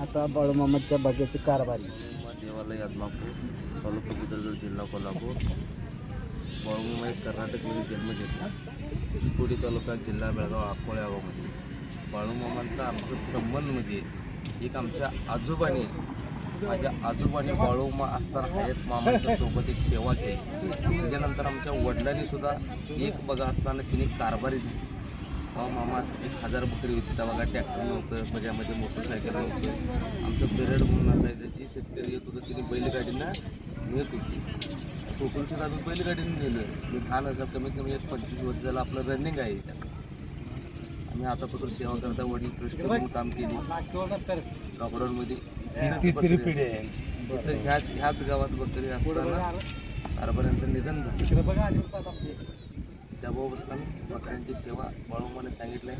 आता बाळूमामाच्या बागेची कारभारी. देवालय आदमापूर तालुका बुद्रगड जिल्हा कोल्हापूर. बाळूमामा एक कर्नाटकमध्ये जन्म घेतला. चिकोडी तालुका जिल्हा बेळगाव अकोळे गावामध्ये. बाळूमामांचा आमचा संबंध म्हणजे एक आमच्या आजोबाने माझ्या आजोबाने बाळूमा असताना हयात मामांच्या सोबत एक सेवा केली. त्याच्यानंतर आमच्या वडिलांनी सुद्धा एक बघा असताना तिने कारभारी दिली. तेव्हा मामा एक हजार बकरी होती. तेव्हा बघा ट्रॅक्टर नव्हतं बघ्यामध्ये मोटरसायकल नव्हतं. आमचं पिरियड म्हणून असायचं जी शेतकरी येत होतं तिने बैलगाडीनं नेत होती. कोकण सुद्धा आम्ही बैलगाडीने नेलं. मी लहान असं कमीत कमी एक पंचवीस वर्ष झालं आपलं रनिंग आहे. त्यात आम्ही आतापासून सेवा करता वडील कृष्ण म्हणून काम केली. लॉकडाऊनमध्ये तिसरी पिढी आहे. इथं ह्याच ह्याच गावात बकरी असताना कारभाऱ्यांचं निधन झालं. त्याबाबत आम्ही बकऱ्यांची सेवा बाळूमाने सांगितलंय.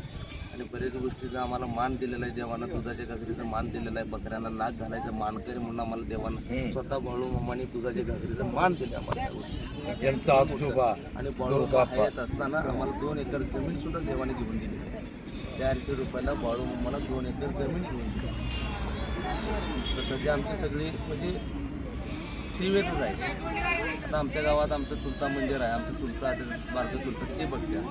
आणि बरेच गोष्टीचा आम्हाला मान दिलेला आहे देवानं. दुधाच्या घागरीचा मान दिलेला आहे. बकऱ्यांना नाक घालायचं मानकरी म्हणून आम्हाला देवानं स्वतः बाळूमामाने दुधाच्या घागरीचं मान दिले आम्हाला. यांचा आणि बाळूमामा हयात असताना आम्हाला दोन एकर जमीन सुद्धा देवाने घेऊन दिली. चारशे रुपयाला बाळूमामाला दोन एकर जमीन घेऊन दिली. तर सध्या आमची सगळी म्हणजे सेवेतच आहे. आता आमच्या गावात आमचं चुलता मंदिर आहे. आमचं चुलता आहे, बारकं चुलता ते बघत्या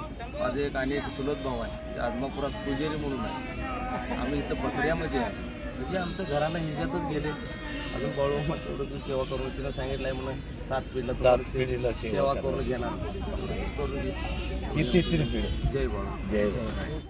माझं एक आणि एक चुलत भाऊ आहे. ते आदमापुरात पुजेरी म्हणून आहे. आम्ही इथं बकऱ्यामध्ये आहे. म्हणजे आमचं घराला हिंजातच गेले. अजून बाळू तेवढं तू सेवा करून तिनं सांगितलंय म्हणून सात पिढीला सात पिढीला सेवा करून घेणार. करून घे. ही तिसरी पिढी जय बाळू. जय